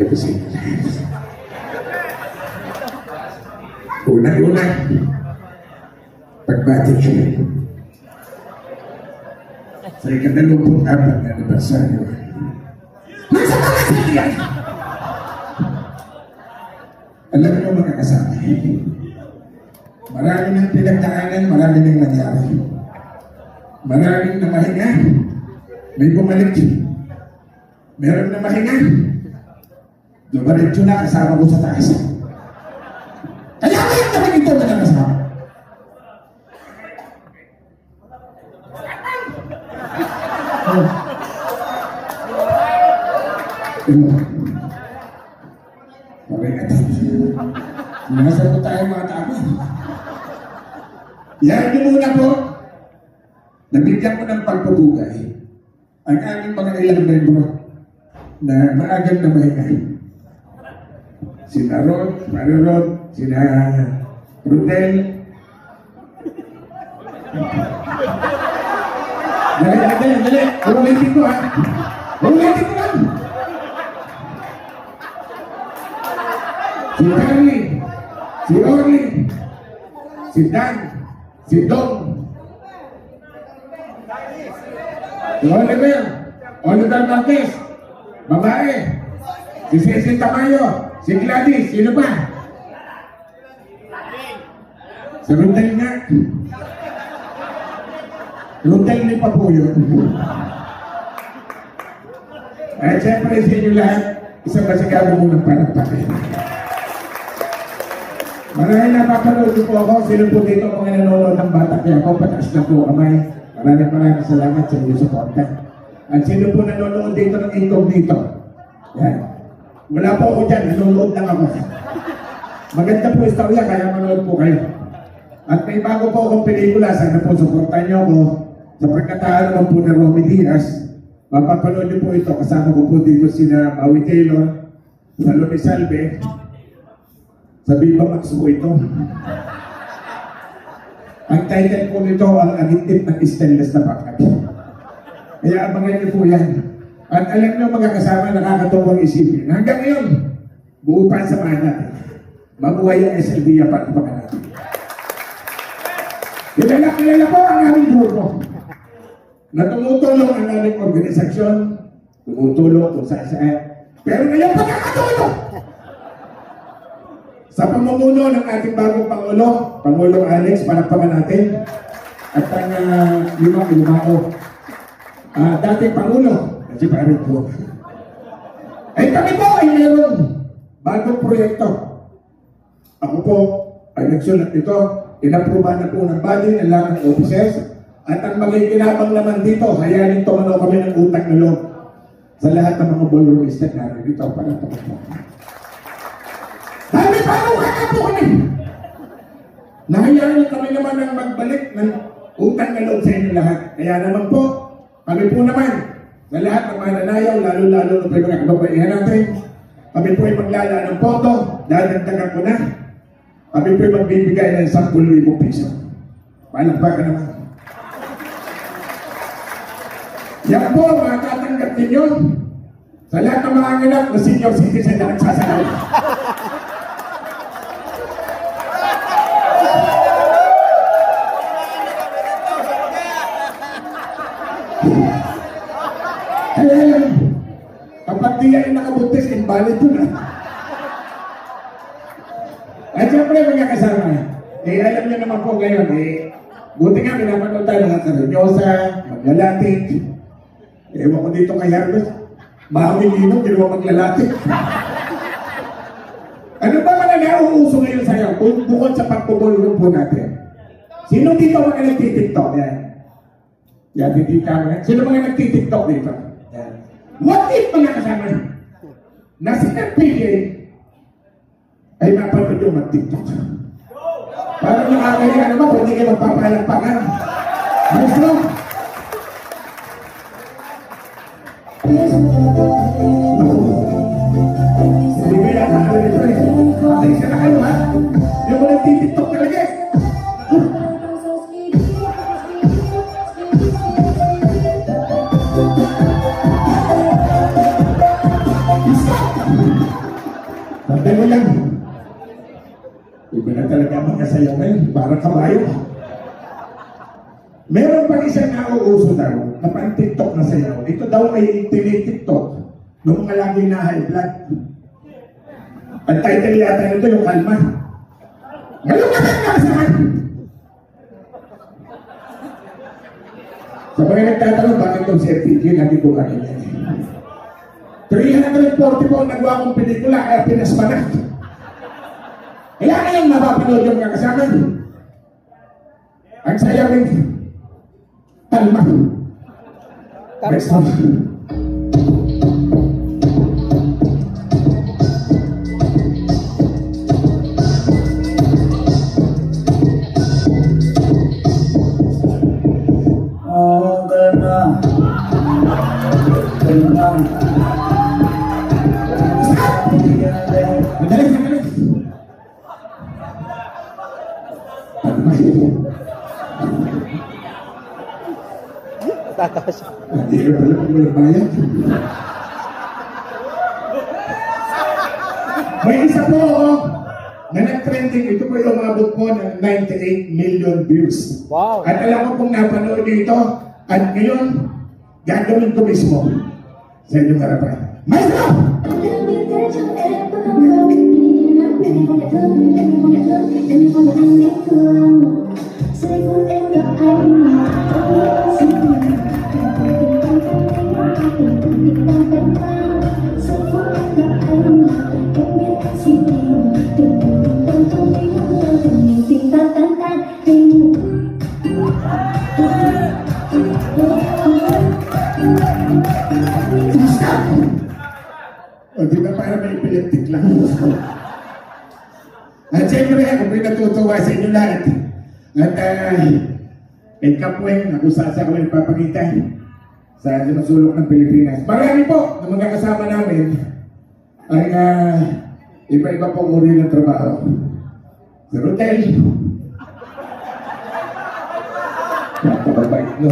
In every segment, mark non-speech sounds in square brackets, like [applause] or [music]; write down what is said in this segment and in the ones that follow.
episode. Una-una, pagbati ko sa ikadalumput apat na anibersaryo. Nasa mga yan! Alam niyo mga kasama, marami ng pinagdaanan, marami ng nangyari. Maraming na mahinga, may bumalik. Meron na mahinga, dumaritso na kasama ko sa taas. Kaya kayo naman ito na kasama. Ano? Okay ka tayo. Nasagot tayo mga tao. Yan niyo muna po. Nabigyan ko ng pagpupugay ang aming mga ilang membro na maagang na mahinga. Sina Rod, Mara Rod, sina Rudel. Dali, dali, dali. Ulitin ko ha. Ulitin ko lang. Si Harry, si Orly, si Dan, si Dong, si Oliver, Oliver Marquez, babae, si Cecil Tamayo, si Gladys, sino pa? Si Rundel nga. Rundel ni pa po yun. At syempre sa inyo lahat, isang masigado muna parang pakay. Marahil napapanood po ako, sino po dito ang mga nanonood ng bata kaya ako, pataas na po kamay. Maraming maraming salamat sa inyong suporta. At sino po nanonood dito ng incognito? Yan. Wala po ako dyan, nanonood lang ako. Maganda po istorya, kaya manood po kayo. At may bago po akong pelikula, sana po suportahan niyo ako sa pagkataan naman po ni Romy Diaz. Mapapanood niyo po ito, kasama ko po dito sina Maui Taylor, Salome Salve, sa Viva Max po ito. Ang title po nito, ang agitip ng stainless na pakat. Kaya abangan niyo po yan. At alam niyo mga kasama, nakakatuwang isipin. Hanggang ngayon, buo pa ang samahan natin. Mabuhay ang SLB para ipakan natin. Kilala, kilala po ang aming grupo. Na tumutulong ang aming organisasyon, tumutulong kung saan saan. Pero ngayon, pagkakatulong! Sa pamumuno ng ating bagong Pangulo, Pangulong Alex, palakpakan natin. At ang uh, lima, lumao. Ah, dating Pangulo, si Pare po. Ay kami po ay meron bagong proyekto. Ako po ay nagsulat nito, inaprubahan na po ng body ng lahat ng officers, at ang magiginabang naman dito, hayanin tumanaw kami ng utang na sa lahat ng mga ballroomista namin dito para tumatawag. Dami pa ako kaya po kami. Nahayaan kami naman ng magbalik ng utang na loob sa inyo lahat. Kaya naman po, kami po naman, sa lahat ng mananayaw, lalo-lalo ng mga kababaihan natin, kami po ay maglala ng pondo, dadagdagan ko na. Kami po ay magbibigay ng 10,000 piso. Palakpakan naman. Yan po, mga tatanggap ninyo. Sa lahat ng mga anak na senior citizen na nagsasalaw. Eh, kapag di yan nakabuntis, invalid yun ah. At syempre mga kasama, eh alam niyo naman po ngayon, eh, buti nga pinapanood tayo mga Karanyosa, Maglalatik, ewan ko dito kay Harvest, Mahaming Lino, ginawa maglalatik. [laughs] ano ba mga nauuso ngayon sa'yo, bu- bukod sa pagpupulong po natin? Sino dito mga nagtitiktok? Yan. Yan, hindi ka. Sino mga nagtitiktok dito? Yan. What if mga kasama? na si FPJ ay mapanood yung mag-TikTok. Parang nakakaya naman kung hindi kayo magpapalagpakan. Yes, no? Hindi ko yata alam ito eh. Pasensya na kayo ha. Yung mga TikTok talaga eh. Sayaw ngayon. Parang kabayo. Meron pa isang nauuso daw na pang TikTok na sayaw. Ito daw ay tini-TikTok ng mga lagi na high blood. Ang title yata nito yung kalma. Ngayon ka na sa akin. Sa mga nagtatanong bakit itong si FTG lagi ko kailan. 340 po ang nagawa kong pelikula kaya pinasma na. Kaya ngayon mapapanood yung mga kasama. Ang saya rin. Kalma. Best of. Oh, kalma. Kalma. Siya. Hindi ka pala kung walang bayad. May isa po ako na nag-trending. Ito po yung umabot po ng 98 million views. Wow. At alam ko kung napanood niyo ito, at ngayon, gagawin ko mismo sa inyong harapan. Maestro! O di ba para may epileptic lang? At siyempre, ako po'y natutuwa sa inyo lahat. At uh, kay Kapweng, ako sa sa kami nagpapakita sa sinusulok ng Pilipinas. Marami po na mga kasama namin ay uh, iba-iba pong uri ng trabaho. Sa hotel, napakabait no.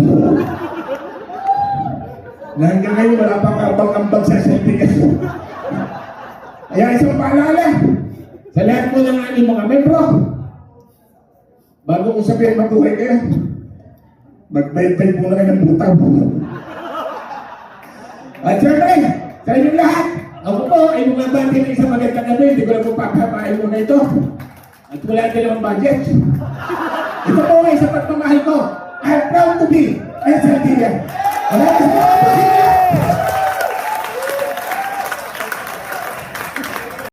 Na hanggang ngayon wala pang abang-ambang sa sertification. Kaya isang paalala, sa lahat po ng ating mga membro, bago ko sabihin matuloy kayo, magbayad-bayad po na kayo ng butaw. At syempre, sa inyong lahat, ako po ay bumabati ng isang magandang gabi, hindi ko lang po papapain muna ito. At wala din naman budget. Ito po ay sa pagmamahal ko. I'm proud to be SLT. Wala ka sa mga